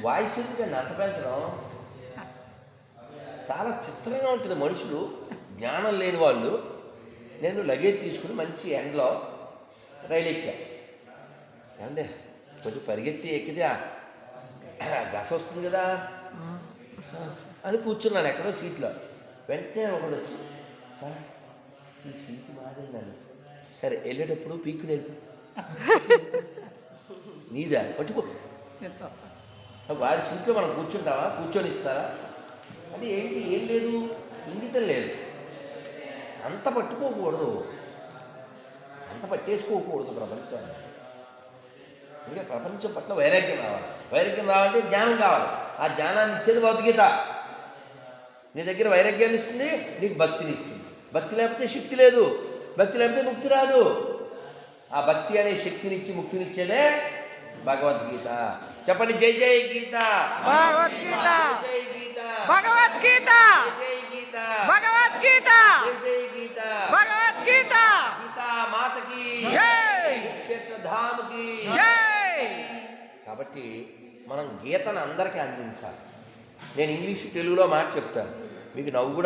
Voice ఎందుకండి అంత పెంచడం? చాలా చిత్రంగా ఉంటుంది మనుషులు జ్ఞానం లేని వాళ్ళు. నేను లగేజ్ తీసుకుని మంచి ఎండలో రైలు ఎక్కా ఏమండి కొంచెం పరిగెత్తి ఎక్కితే గస వస్తుంది కదా. అని కూర్చున్నాను ఎక్కడో సీట్లో. వెంటనే ఒకడు వచ్చి సార్ ఈ సీట్ మాదేనండి సరే వెళ్ళేటప్పుడు పీక్కు వెళ్ళిపో నీదా? పట్టుకో. వారి సీట్లో మనం కూర్చుంటావా కూర్చొని ఇస్తారా? అది ఏంటి? ఏం లేదు. ఇంగితం లేదు. అంత పట్టుకోకూడదు. అంత పట్టేసుకోకూడదు ప్రపంచాన్ని. ఇంకా ప్రపంచం పట్ల వైరాగ్యం రావాలి. వైరాగ్యం రావాలంటే జ్ఞానం కావాలి. ఆ జ్ఞానాన్ని ఇచ్చేది భౌతికత నీ దగ్గర వైరాగ్యాన్ని ఇస్తుంది నీకు భక్తిని ఇస్తుంది. భక్తి లేకపోతే శక్తి లేదు. భక్తి లేకపోతే ముక్తి రాదు. ఆ భక్తి అనే శక్తినిచ్చి ముక్తినిచ్చేదే భగవద్గీత. చెప్పండి జై జై గీత. భగవద్గీత. జై గీత. భగవద్గీత. జై గీత. భగవద్గీత. జై గీత. భగవద్గీత. గీతా మాతకి. జై. క్షేత్ర ధామకి జై. కాబట్టి మనం గీతను అందరికీ అందించాలి. నేను ఇంగ్లీష్ తెలుగులో మాట చెప్తాను. మీకు నవ్వు